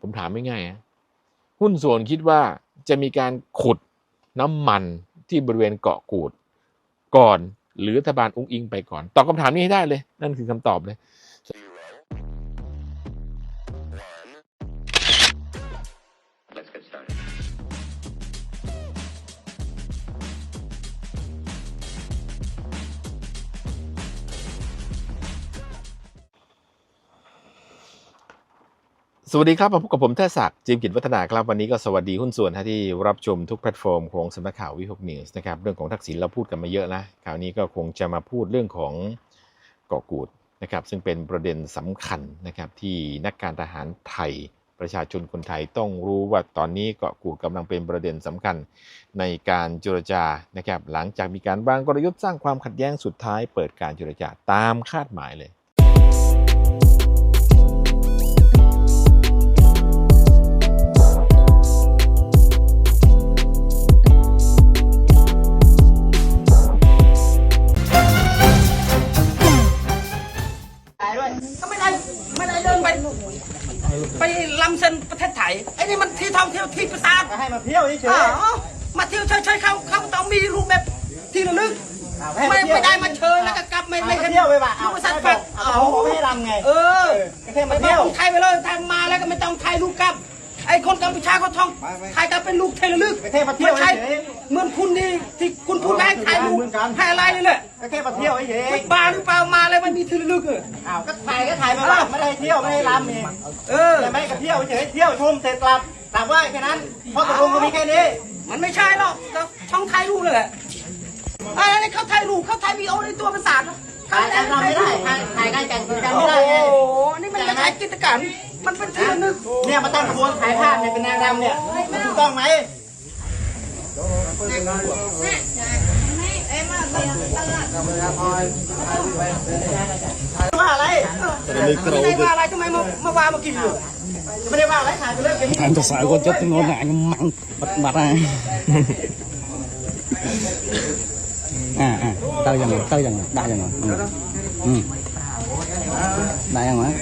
ผมถามไม่ง่ายนะหุ้นส่วนคิดว่าจะมีการขุดน้ำมันที่บริเวณเกาะกูด ก่อนหรือรัฐบาลอุ้งอิงไปก่อน ตอบคำถามนี้ให้ได้เลย นั่นคือคำตอบเลย สวัสดีครับมาพบกับผมเทศศักดิ์จิมกิจวัฒนาครับ วันนี้ก็สวัสดีหุ้นส่วนที่รับชมทุกแพลตฟอร์มของสำนักข่าววิหกนิวส์นะครับเรื่องของทักษิณเราพูดกันมาเยอะนะคราวนี้ก็คงจะมาพูดเรื่องของเกาะกูดนะครับซึ่งเป็นประเด็นสำคัญนะครับที่นักการทหารไทยประชาชนคนไทยต้องรู้ว่าตอนนี้เกาะกูดกำลังเป็นประเด็นสำคัญในการเจรจานะครับหลังจากมีการวางกลยุทธ์สร้างความขัดแย้งสุดท้าย เปิดการเจรจาตามคาดหมายเลย ที่ท่องเที่ยวที่ประสาทให้มาเที่ยวเฉยอ๋อมาเที่ยวเฉยๆเขาเขาต้องมีรูปแบบที่ระลึกๆไม่ไม่ได้มาเชิญแล้วก็กลับไม่ไม่ไม่เที่ยวไปว่ะรูเอาปสัสัตตว์ว์แบฟับดเอาเขาไม่ให้รำไง เออแค่มาไม่เที่ยวต้องไทยไปเลยทางมาแล้วก็ไม่ต้องถ่ายรูปกลับไอ้คนกัมพูชาเขาท่องถ่ายกันเป็นรูปเทระลึกแค่มาเที่ยวไม่ใช่เฉยเหมือนคุณนี่ที่คุณพูดแม่ถ่ายรูปเหมือนกันถ่ายอะไรนี่แหละแค่มาเที่ยวเฉยมันบ้าหรือเปล่ามาแล้วมันมีเทระลึกเออๆอ้าวก็ถ่ายก็ถ่ายมาว่าไม่ได้เที่ยวไม่ได้รำเองเออแต่ไม่ก็เที่ยวเฉยเที่ยวชมเสร็จกลับ กลับว่าแค่นั้นเพราะตกลงก็มีแค่นี้ มันไม่ใช่หรอกก็ช่องถ่ายรูปเลยแหละอะไรเขาถ่ายรูปเขาถ่ายวีดีโอในตัวภาษาทถ่ายกันรำไม่ได้ถ่ายถ่ายกันแข่งกันโอ้ไม่ได้ไงโหนี่มันไม่ใช่กิจการมันเป็นที่ระลึกเนี่ยมาตั้งขบวนถ่ายภาพเนี่ยเป็นนางรำเนี่ยถูกต้องไหมว่าอะไรไม่ได้ว่าอะไรทำไมมามาว่ามากินอยู่ ไม่ได้ว่าอะไรถ่ายไปเรื่อยไป Anh thật sợ con chết ngon này nhưng mặn bật mặt này à à tao dần rồi tao dần rồi đa dần rồi ừ. ừ. đa dần rồi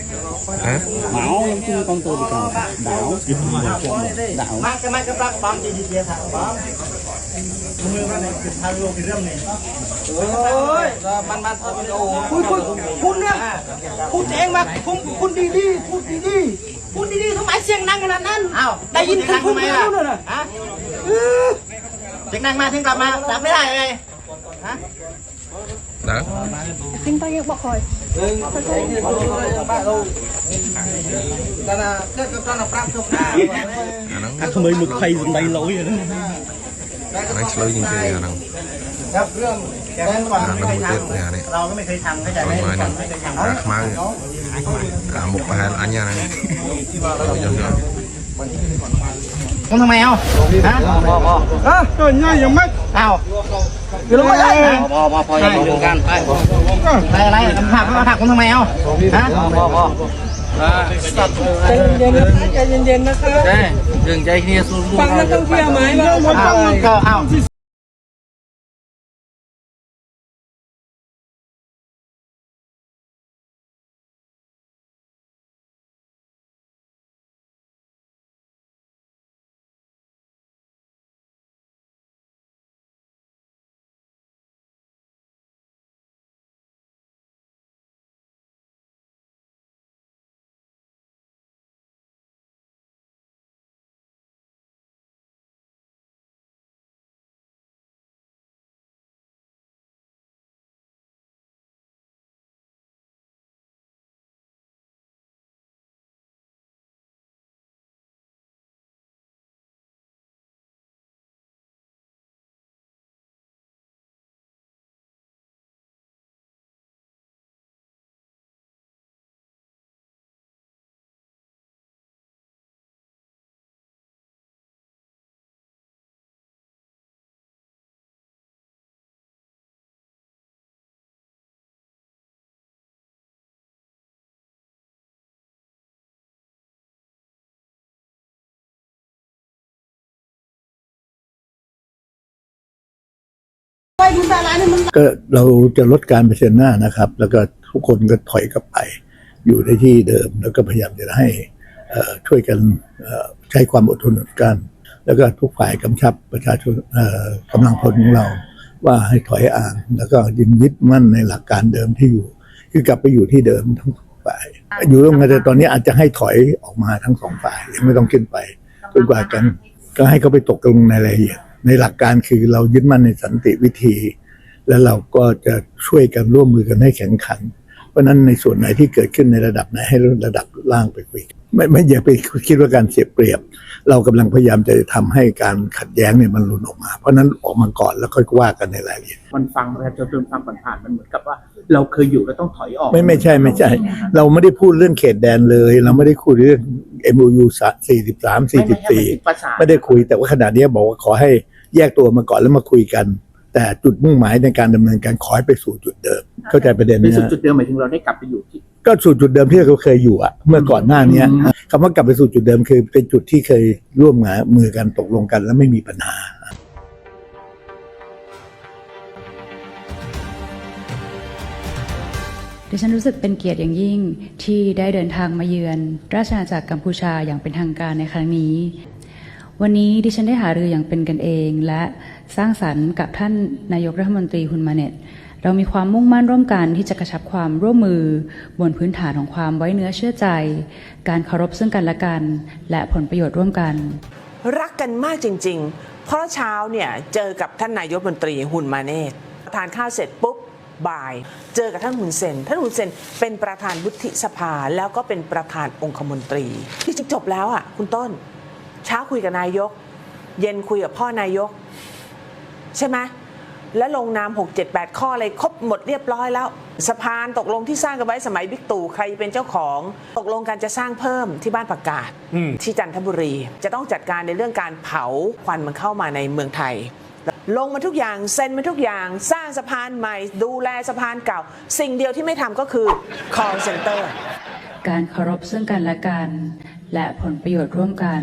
máu giống như con tôi bị còn đảo đảo มาจะมาจะปรับ ơi man man thôi phun phun phun nữa mà phun phun đi đi phun đi đi phun đi đi thôi máy xiềng năng là ăn đây in thằng phun mày à hả chức năng mà thêm làm mà làm cái này này hả đó anh tay bọc hỏi anh không mấy mực phay dừng tay lỗi rồi anh chơi những cái nào ครับเรื่องแกงวันไม่เคยทำเราก็ไม่เคยทำเข้าใจไหมไม่เคยทำรักมากอ่าหมกปลาอันนี้นะมึงทำไมเอ้าฮะพอพอเออเดินยยังไม่เอาอยู่ลงาได้พอพอพออย่าลงกันไปไปอะไรทำผักทำผักมึงทำไมเอ้าฮะพอพอใจเย็นๆนะคะใจเย็นๆนะคะใช่เรื่องใจเนี่ยสู้ๆฟังนักต้องเที่ยวไหมว่าก็เอ้า ก็เราจะลดการเผชิญหน้านะครับ แล้วก็ทุกคนก็ถอยกลับไป อยู่ในที่เดิม แล้วก็พยายามจะให้ช่วยกันใช้ความอดทนอดกัน แล้วก็ทุกฝ่ายกำชับประชาชนกำลังพลของเรา ว่าให้ถอยอ่าง แล้วก็ยึดยึดมั่นในหลักการเดิมที่อยู่ คือกลับไปอยู่ที่เดิมทั้งสองฝ่าย อยู่ร่วมกันแต่ตอนนี้อาจจะให้ถอยออกมาทั้งสองฝ่ายยังไม่ต้องขึ้นไปจนกว่ากันก็ให้เขาไปตกลงในรายละเอียด ในหลักการคือเรายึดมั่นในสันติวิธี และเราก็จะช่วยกันร่วมมือกันให้แข็งขัน เพราะฉะนั้นในส่วนไหนที่เกิดขึ้นในระดับไหนให้ระดับล่างไปคุยกันไม่ไม่อย่าไปคิดว่าการเสียเปรียบ เรากำลังพยายามจะทำให้การขัดแย้งเนี่ยมันหลุดออกมา เพราะฉะนั้นออกมาก่อนแล้วค่อยว่ากันในรายละเอียดมันฟังประชาชนฟังผ่านๆมันเหมือนกับว่า เราเคยอยู่แล้วต้องถอยออกไม่ไม่ใช่ไม่ใช่ เราไม่ได้พูดเรื่องเขตแดนเลย เราไม่ได้คุยเรื่อง MOU 43ไม่ไม่ให้มันติด44ประสาทไม่ได้คุยแต่ว่าขณะนี้บอกว่าขอให้แยกตัวมาก่อนแล้วมาคุยกัน แต่จุดมุ่งหมายในการดำเนินการขอให้ไปสู่จุดเดิม เข้าใจประเด็นในนี้สุดนะจุดเดิมหมายถึงเราได้กลับไปอยู่ที่ก็สู่จุดเดิมที่เราเคยอยู่อะเมื่อก่อนหน้าเนี้ยอืมคำว่ากลับไปสู่จุดเดิมคือเป็นจุดที่เคยร่วมงานมือกันตกลงกันแล้วไม่มีปัญหา ดิฉันรู้สึกเป็นเกียรติอย่างยิ่งที่ได้เดินทางมาเยือน ราชอาณาจักรกัมพูชาอย่างเป็นทางการในครั้งนี้ วันนี้ดิฉันได้หารืออย่างเป็นกันเอง และสร้างสรรค์กับท่านนายกรัฐมนตรีฮุนมาเน็ตเรามีความมุ่งมั่นร่วมกันที่จะกระชับความร่วมมือบนพื้นฐานของความไว้เนื้อเชื่อใจ การเคารพซึ่งกันและกัน และผลประโยชน์ร่วมกัน รักกันมากจริง ๆ เพราะเช้าเนี่ยเจอกับท่านนายกรัฐมนตรีฮุนมาเนตทานข้าวเสร็จปุ๊บบ่าย เจอกับท่านฮุนเซนท่านฮุนเซนเป็นประธานวุฒิสภาแล้วก็เป็นประธานองคมนตรีที่จบแล้วอะคุณต้น เช้าคุยกับนายก เย็นคุยกับพ่อนายก ใช่ไหมและลงนาม 6 7 8 ข้ออะไรครบหมดเรียบร้อยแล้ว สะพานตกลงที่สร้างกันไว้สมัยบิ๊กตู่ใครเป็นเจ้าของ ตกลงกันจะสร้างเพิ่มที่บ้านประกาศ ที่จันทบุรี จะต้องจัดการในเรื่องการเผาควันมันเข้ามาในเมืองไทย ลงมาทุกอย่างเซ็นมาทุกอย่างสร้างสะพานใหม่ ดูแลสะพานเก่า สิ่งเดียวที่ไม่ทำก็คือ call center การเคารพซึ่งกันและกัน และผลประโยชน์ร่วมกัน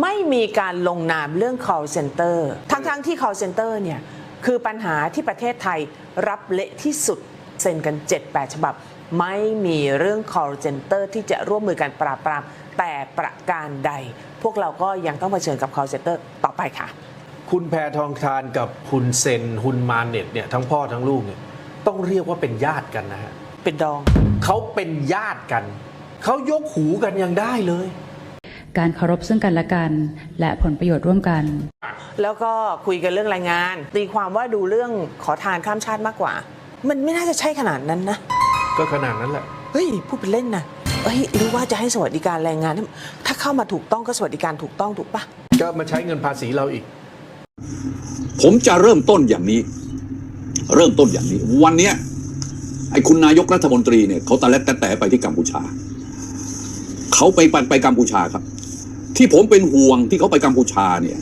ไม่มีการลงนามเรื่อง call center ทั้งๆที่ call center เนี่ยคือปัญหาที่ประเทศไทยรับเละที่สุดเซ็นกัน 7-8 ฉบับ ไม่มีเรื่อง call center ที่จะร่วมมือกันปราบปราม แต่ประการใด พวกเราก็ยังต้องเผชิญกับ call center ต่อไปค่ะ คุณแพทองทานกับคุณเซนฮุนมาเน็ตเนี่ยทั้งพ่อทั้งลูกเนี่ยต้องเรียกว่าเป็นญาติกันนะฮะเป็นดอง เขาเป็นญาติกัน เขายกหูกันยังได้เลย การเคารพซึ่งกันและกัน และผลประโยชน์ร่วมกัน แล้วก็คุยกันเรื่องแรงงาน ตีความว่าดูเรื่องขอทานข้ามชาติมากกว่า มันไม่น่าจะใช่ขนาดนั้นนะ ก็ขนาดนั้นแหละ เฮ้ย พูดเป็นเล่นนะเฮ้ยหรือว่าจะให้สวัสดิการแรงงาน ถ้าเข้ามาถูกต้องก็สวัสดิการถูกต้องถูกปะก็มาใช้เงินภาษีเราอีก ผมจะเริ่มต้นอย่างนี้ เริ่มต้นอย่างนี้ วันเนี้ยไอ้คุณนายกรัฐมนตรีเนี่ยเขาตะเล็ดตะแต่ไปที่กัมพูชา เขาไปไปไปกัมพูชาครับ ที่ผมเป็นห่วงที่เขาไปกัมพูชาเนี่ย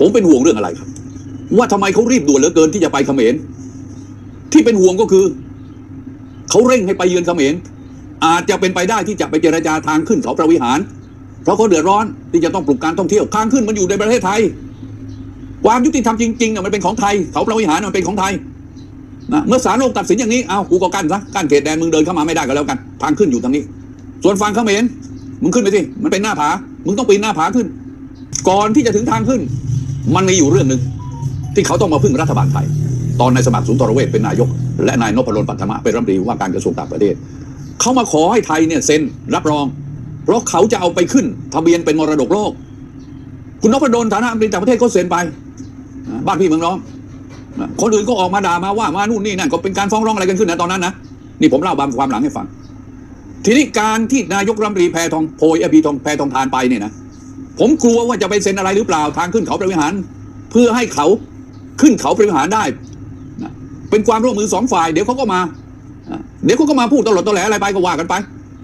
ผมเป็นห่วงเรื่องอะไรครับ ว่าทำไมเขารีบด่วนเหลือเกินที่จะไปเขมรที่เป็นห่วงก็คือเขาเร่งให้ไปเยือนเขมรอาจจะเป็นไปได้ที่จะไปเจรจาทางขึ้นเขาพระวิหาร เพราะเขาเดือดร้อนที่จะต้องปลุกการท่องเที่ยวทางขึ้นมันอยู่ในประเทศไทย ความยุติธรรมจริงๆเนี่ยมันเป็นของไทย เขาพระวิหารมันเป็นของไทยนะเมื่อศาลโลกตัดสินอย่างนี้เอากูก็กั้นซะกั้นเขตแดนมึงเดินเข้ามาไม่ได้ก็แล้วกัน ทางขึ้นอยู่ทางนี้ ส่วนฝั่งเขมรมึงขึ้นไปสิมันเป็นหน้าผา มึงต้องปีนหน้าผาขึ้น ก่อนที่จะถึงทางขึ้น มันมีอยู่เรื่องหนึ่งที่เขาต้องมาพึ่งรัฐบาลไทย ตอนนายสมัครสุนทรเวชเป็นนายก และนายนพดลปัทมะเป็นรัฐมนตรีว่าการกระทรวงต่างประเทศเขามาขอให้ไทยเนี่ยเซ็นรับรอง เพราะเขาจะเอาไปขึ้น ทะเบียนเป็นมรดกโลก คุณนพดลฐานะรัฐมนตรีต่างประเทศก็เซ็นไป บ้านพี่เมืองน้อง คนอื่นก็ออกมาด่ามาว่ามานู่นนี่นั่นก็เป็นการฟ้องร้องอะไรกันขึ้นนะตอนนั้นนะนี่ผมเล่าบางความหลังให้ฟัง ทีนี้การที่นายกรัฐมนตรีแพทองโพยอพีทองแพทองทานไปเนี่ยนะผมกลัวว่าจะไปเซ็นอะไรหรือเปล่าทางขึ้นเขาพระวิหาร เพื่อให้เขาขึ้นเขาพระวิหารได้นะเป็นความร่วมมือสองฝ่ายเดี๋ยวเขาก็มาอะเดี๋ยวเขาก็มาพูดตลอดตลอแหลอะไรไปก็ว่ากันไป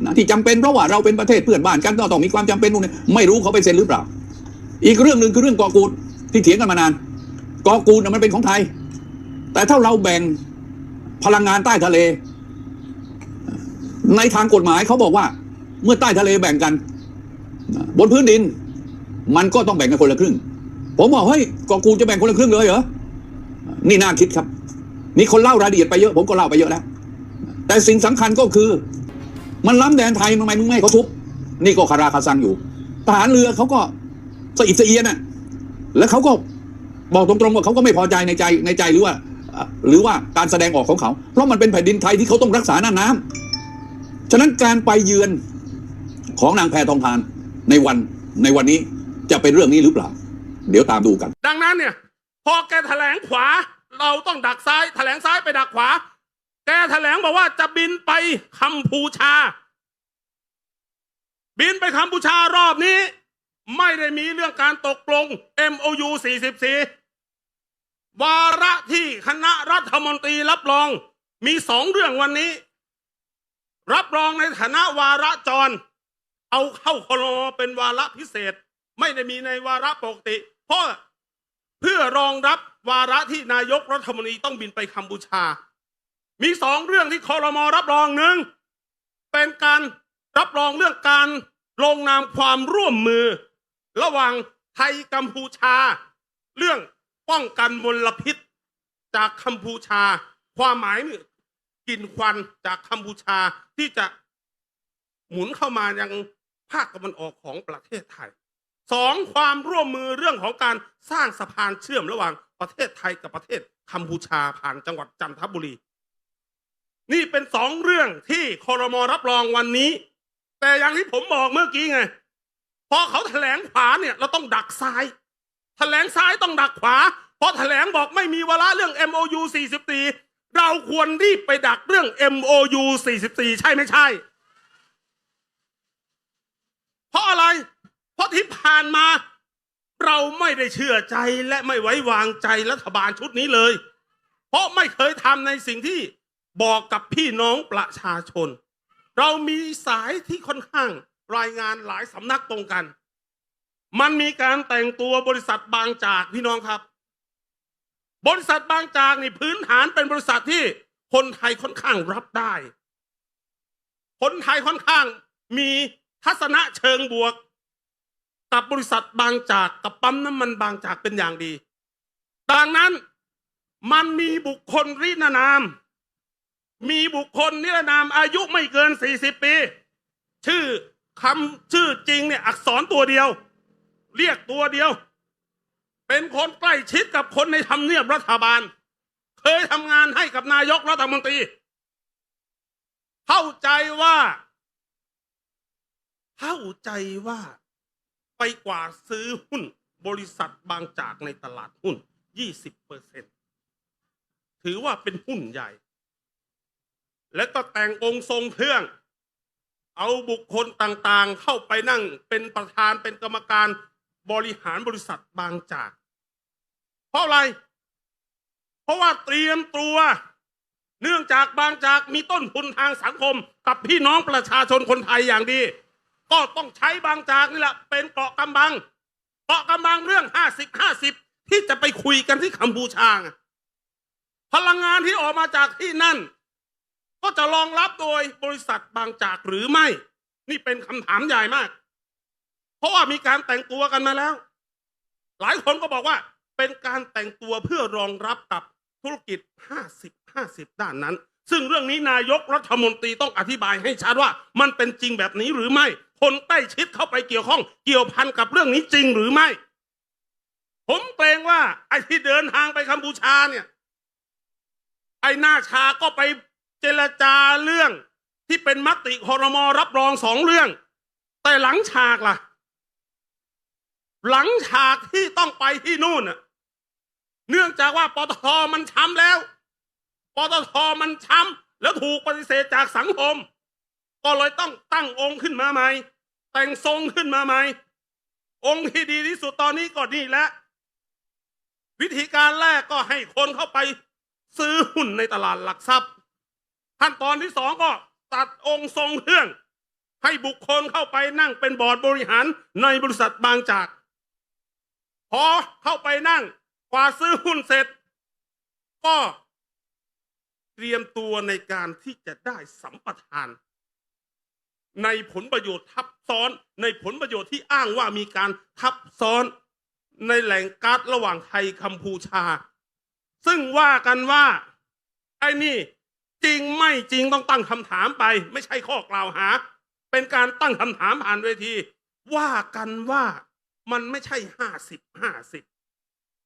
นะที่จำเป็นเพราะว่าเราเป็นประเทศเพื่อนบ้านกันต้องมีความจำเป็นนู่นนี่ไม่รู้เขาไปเซ็นหรือเปล่า อีกเรื่องหนึ่งคือเรื่องกาะกูดที่เถียงกันมานานกาะกูดมันเป็นของไทย แต่ถ้าเราแบ่งพลังงานใต้ทะเล ในทางกฎหมายเขาบอกว่า เมื่อใต้ทะเลแบ่งกัน บนพื้นดิน มันก็ต้องแบ่งกันคนละครึ่ง ผมบอกเฮ้ยกาะกูจะแบ่งคนละครึ่งเลยเหรอนี่น่าคิดครับ มีคนเล่ารายละเอียดไปเยอะ ผมก็เล่าไปเยอะแล้ว แต่สิ่งสำคัญก็คือ มันล้ำแดนไทยทำไมมึงไม่ให้เขาทุบนี่ก็คาราคาซังอยู่ทหารเรือเขาก็สะอิดสะเอียนน่ะแล้วเขาก็บอกตรงๆว่าเขาก็ไม่พอใจในใจในใจหรือว่า หรือว่าการแสดงออกของเขา เพราะมันเป็นแผ่นดินไทยที่เขาต้องรักษาหน้าน้ำ ฉะนั้นการไปเยือนของนางแพทองทานในวันในวันนี้จะเป็นเรื่องนี้หรือเปล่า เดี๋ยวตามดูกัน ดังนั้นเนี่ย พอแกแถลงขวา เราต้องดักซ้าย แถลงซ้ายไปดักขวา แกแถลงบอกว่าจะบินไปคัมพูชา บินไปคัมพูชารอบนี้ ไม่ได้มีเรื่องการตกลง MOU 44 วาระที่คณะรัฐมนตรีรับรองมีสองเรื่องวันนี้ รับรองในฐานะวาระจร เอาเข้าคลอเป็นวาระพิเศษ ไม่ได้มีในวาระปกติ เพราะเพื่อรองรับวาระที่นายกรัฐมนตรีต้องบินไปกัมพูชา มีสองเรื่องที่คอรมอรับรองหนึ่งเป็นการรับรองเรื่องการลงนามความร่วมมือ ระหว่างไทยกัมพูชา เรื่องป้องกันมลพิษจากกัมพูชา ความหมายนี่ กลิ่นควันจากกัมพูชาที่จะหมุนเข้ามายังภาคตะวันออกของประเทศไทยสองความร่วมมือเรื่องของการสร้างสะพานเชื่อมระหว่างประเทศไทยกับประเทศกัมพูชาผ่านจังหวัดจันทบุรี นี่เป็นสองเรื่องที่คอรมอรับรองวันนี้ แต่อย่างที่ผมบอกเมื่อกี้ไงพอเขาแถลงขวาเนี่ยเราต้องดักซ้ายแถลงซ้ายต้องดักขวาพอแถลงบอกไม่มีวาระเรื่อง MOU 44 เราควรรีบไปดักเรื่อง MOU 44 ใช่ไม่ใช่ เพราะอะไร เพราะที่ผ่านมา เราไม่ได้เชื่อใจและไม่ไว้วางใจรัฐบาลชุดนี้เลย เพราะไม่เคยทำในสิ่งที่บอกกับพี่น้องประชาชน เรามีสายที่ค่อนข้างรายงานหลายสำนักตรงกัน มันมีการแต่งตัวบริษัทบางจากพี่น้องครับ บริษัทบางจากนี่พื้นฐานเป็นบริษัทที่คนไทยค่อนข้างรับได้ คนไทยค่อนข้างมีทัศนะเชิงบวก กับบริษัทบางจากกับปั๊มน้ำมันบางจากเป็นอย่างดี ดังนั้นมันมีบุคคลรินานาม มีบุคคลนิรนามอายุไม่เกิน 40 ปี ชื่อคำชื่อจริงเนี่ยอักษรตัวเดียว เรียกตัวเดียว เป็นคนใกล้ชิดกับคนในทำเนียบรัฐบาล เคยทำงานให้กับนายกรัฐมนตรี เข้าใจว่า เข้าใจว่า ไปกว่าซื้อหุ้นบริษัทบางจากในตลาดหุ้น 20เปอร์เซ็นถือว่าเป็นหุ้นใหญ่ และก็แต่งองค์ทรงเครื่อง เอาบุคคลต่างๆ เข้าไปนั่งเป็นประธานเป็นกรรมการบริหารบริษัทบางจาก เพราะอะไร เพราะว่าเตรียมตัว เนื่องจากบางจากมีต้นทุนทางสังคม กับพี่น้องประชาชนคนไทยอย่างดี ก็ต้องใช้บางจากนี่แหละ เป็นเกาะกำบังเกาะกำบังเรื่องห้าสิบห้าสิบที่จะไปคุยกันที่กัมพูชางพลังงานที่ออกมาจากที่นั่น ก็จะรองรับโดยบริษัทบางจากหรือไม่ นี่เป็นคำถามใหญ่มาก เพราะว่ามีการแต่งตัวกันมาแล้ว หลายคนก็บอกว่า เป็นการแต่งตัวเพื่อรองรับกับธุรกิจ 50 50 ด้านนั้น ซึ่งเรื่องนี้นายกรัฐมนตรีต้องอธิบายให้ชัดว่ามันเป็นจริงแบบนี้หรือไม่ คนใกล้ชิดเข้าไปเกี่ยวข้อง เกี่ยวพันกับเรื่องนี้จริงหรือไม่ ผมเกรงว่าไอ้ที่เดินทางไปกัมพูชาเนี่ย ไอ้หน้าชาก็ไปเจรจาเรื่องที่เป็นมติคอรมอรับรองสองเรื่อง แต่หลังฉากล่ะ หลังฉากที่ต้องไปที่นู่นน่ะ เนื่องจากว่าปตทมันช้ำแล้ว ปตทมันช้ำแล้วถูกปฏิเสธจากสังคม ก็เลยต้องตั้งองค์ขึ้นมาใหม่ แต่งทรงขึ้นมาใหม่ องค์ที่ดีที่สุดตอนนี้ก็นี่แหละ วิธีการแรกก็ให้คนเข้าไปซื้อหุ้นในตลาดหลักทรัพย์ ขั้นตอนที่สองก็ตัดองค์ทรงเครื่อง ให้บุคคลเข้าไปนั่งเป็นบอร์ดบริหารในบริษัทบางจาก พอเข้าไปนั่ง กว่าซื้อหุ้นเสร็จ ก็เตรียมตัวในการที่จะได้สัมปทาน ในผลประโยชน์ทับซ้อนในผลประโยชน์ที่อ้างว่ามีการทับซ้อนในแหล่งก๊าซระหว่างไทยกัมพูชา ซึ่งว่ากันว่า ไอ้นี่จริงไม่จริงต้องตั้งคำถามไป ไม่ใช่ข้อกล่าวหา เป็นการตั้งคำถามผ่านเวที ว่ากันว่ามันไม่ใช่ห้าสิบห้าสิบ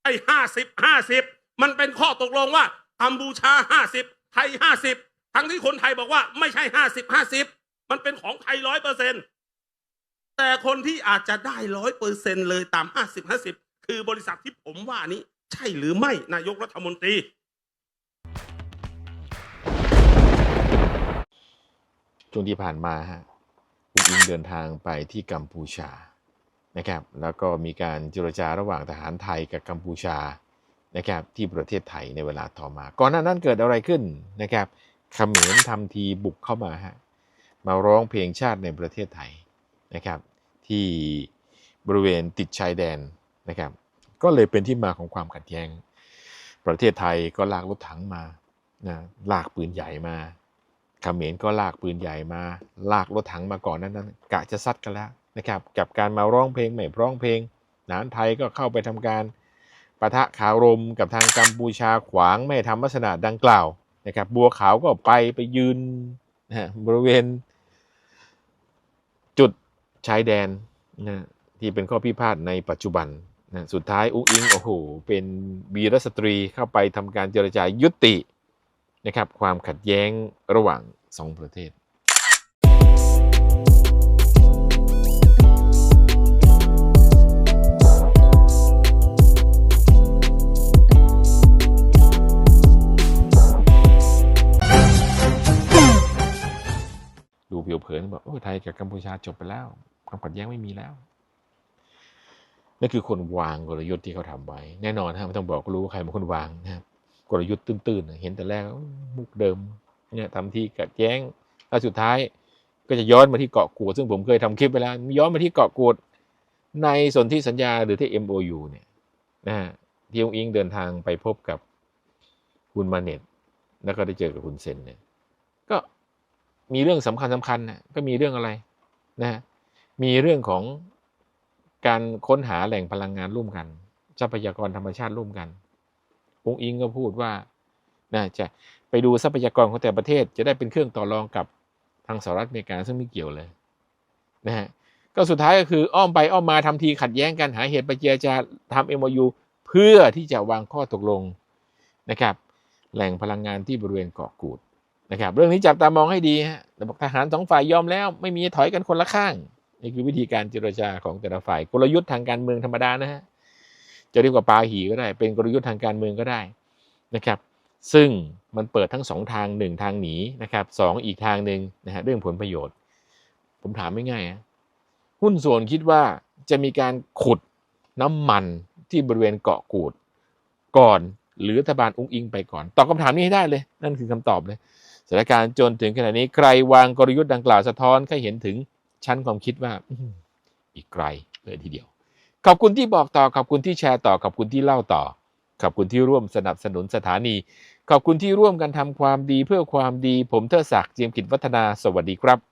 ไอ้ห้าสิบห้าสิบมันเป็นข้อตกลงว่ากัมพูชาห้าสิบไทยห้าสิบทั้งที่คนไทยบอกว่าไม่ใช่ห้าสิบห้าสิบมันเป็นของไทยร้อยเปอร์เซ็นตแต่คนที่อาจจะได้ร้อยเปอร์เซ็นเลยตามห้าสิบห้าสิบคือบริษัทที่ผมว่านี้ใช่หรือไม่นายกรัฐมนตรี ช่วงที่ผ่านมาฮะคุณอิงเดินทางไปที่กัมพูชา นะครับแล้วก็มีการเจรจาระหว่างทหารไทยกับกัมพูชานะครับที่ประเทศไทยในเวลาต่อมา ก่อนหน้านั้นเกิดอะไรขึ้นนะครับเขมรทำทีบุกเข้ามาฮะมาร้องเพลงชาติในประเทศไทยนะครับ ที่บริเวณติดชายแดนนะครับ ก็เลยเป็นที่มาของความขัดแย้ง ประเทศไทยก็ลากรถถังมานะลากปืนใหญ่มาเขมรก็ลากปืนใหญ่มา ลากรถถังมาก่อนนั้นนั้นกะจะซัดกันแล้ว นะครับกับการมาร้องเพลงไม่ร้องเพลงทหารไทยก็เข้าไปทำการปะทะขารมกับทางกัมพูชาขวางไม่ทำลักษณะดังกล่าวนะครับบัวขาวก็ไปไปยืนนะฮะบริเวณ จุดชายแดนนะที่เป็นข้อพิพาทในปัจจุบันนะสุดท้ายอุ้งอิงโอ้โหเป็นวีรสตรีเข้าไปทำการเจรจายุตินะครับความขัดแย้งระหว่างสองประเทศ เผิวเผินบอกโอ้ไทยกับกัมพูชาจบไปแล้วความขัดแย้งไม่มีแล้วนั่นคือคนวางกลยุทธ์ที่เขาทำไว้ แน่นอนฮะไม่ต้องบอกก็รู้ว่าใครเป็นคนวางนะครับกลยุทธ์ตื้นๆ เห็นแต่แรกมุกเดิมเนี่ยทำที่ขัดแย้งแล้วสุดท้ายก็จะย้อนมาที่เกาะกูดซึ่งผมเคยทำคลิปไปแล้ว ย้อนมาที่เกาะกูดในสนธิสัญญาหรือที่ MOU เนี่ยนะฮะที่องอิงเดินทางไปพบกับคุณมาเน็ต แล้วก็ได้เจอกับคุณเซนเนี่ย ก็ มีเรื่องสำคัญสำคัญนะก็มีเรื่องอะไรนะฮะมีเรื่องของการค้นหาแหล่งพลังงานร่วมกัน ทรัพยากรธรรมชาติร่วมกันองค์อิงก็พูดว่านะจะไปดูทรัพยากรของแต่ประเทศ จะได้เป็นเครื่องต่อรองกับทางสหรัฐอเมริกาซึ่งไม่เกี่ยวเลยนะฮะก็สุดท้ายก็คืออ้อมไปอ้อมมาทำทีขัดแย้งกันหาเหตุไปเจรจาทำ MOU เพื่อที่จะวางข้อตกลงนะครับ แหล่งพลังงานที่บริเวณเกาะกูด นะครับ เรื่องนี้จับตามองให้ดีฮะแต่บอกทหารสองฝ่ายยอมแล้ว ไม่มีถอยกันคนละข้างนี่คือวิธีการเจรจาของแต่ละฝ่ายกลยุทธ์ทางการเมืองธรรมดานะฮะจะเรียกว่าปาหีก็ได้ เป็นกลยุทธ์ทางการเมืองก็ได้นะครับ ซึ่งมันเปิดทั้งสองทางหนึ่งทางหนีนะครับสองอีกทางหนึ่งนะฮะเรื่องผลประโยชน์ ผมถามไม่ง่ายฮะหุ้นส่วนคิดว่าจะมีการขุดน้ำมันที่บริเวณเกาะกูดก่อน หรือรัฐบาลอุ้งอิงไปก่อน ตอบคำถามนี้ให้ได้เลย นั่นคือคำตอบเลย ถานการณ์จนถึงขณะนี้ใครวางกลยุทธ์ดังกล่าวสะท้อนให้เห็นถึงชั้นความคิดว่าอีกไกลเลยทีเดียว ขอบคุณที่บอกต่อขอบคุณที่แชร์ต่อขอบคุณที่เล่าต่อ ขอบคุณที่ร่วมสนับสนุนสถานี ขอบคุณที่ร่วมกันทำความดีเพื่อความดี ผมเทอศักดิ์เจียมกิจวัฒนาสวัสดีครับ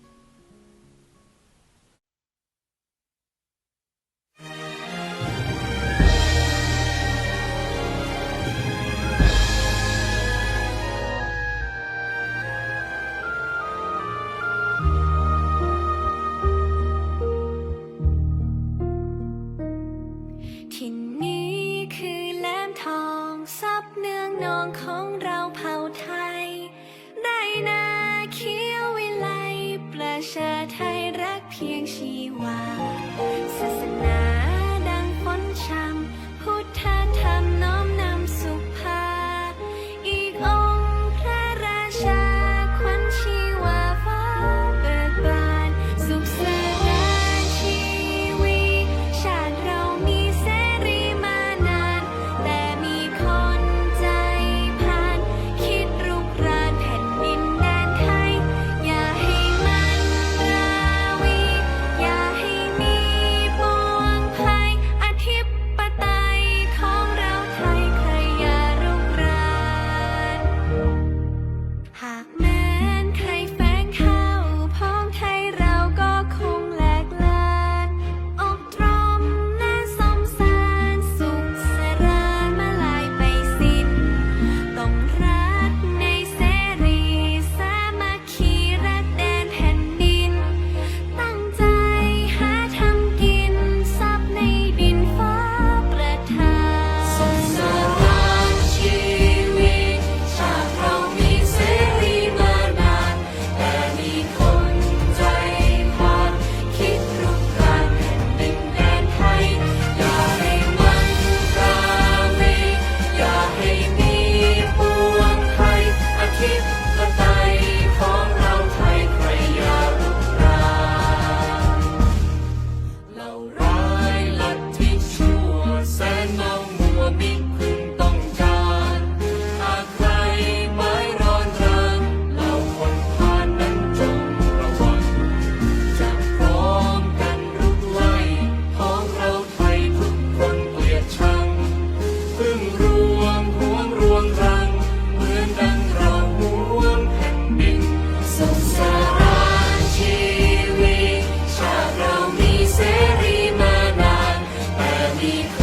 be free.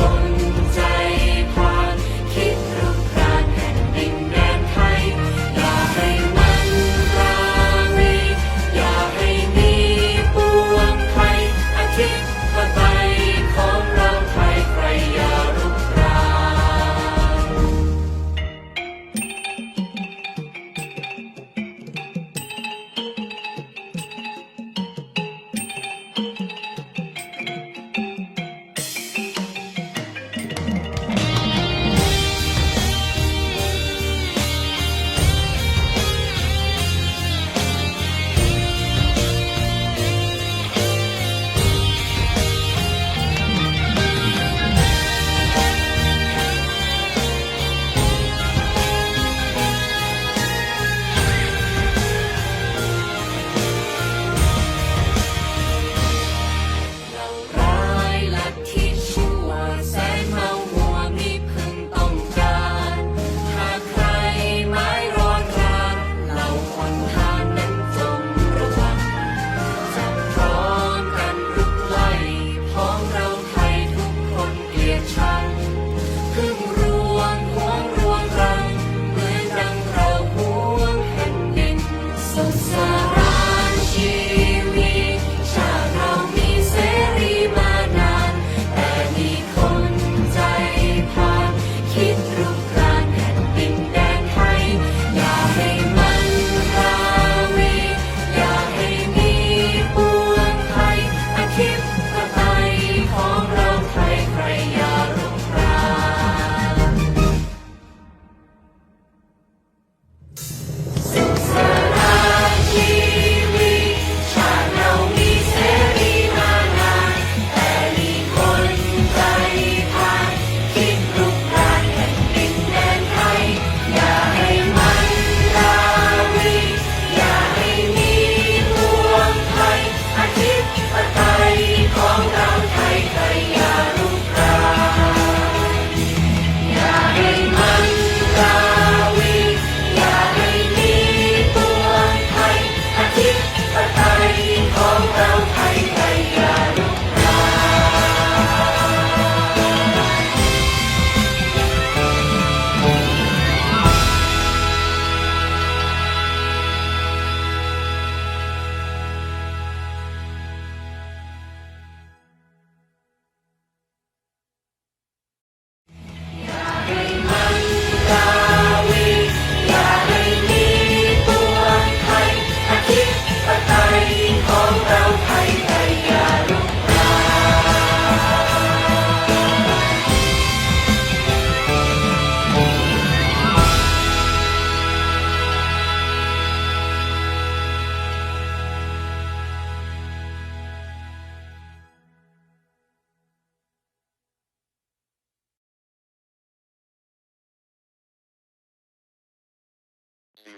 Zero.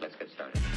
Let's get started.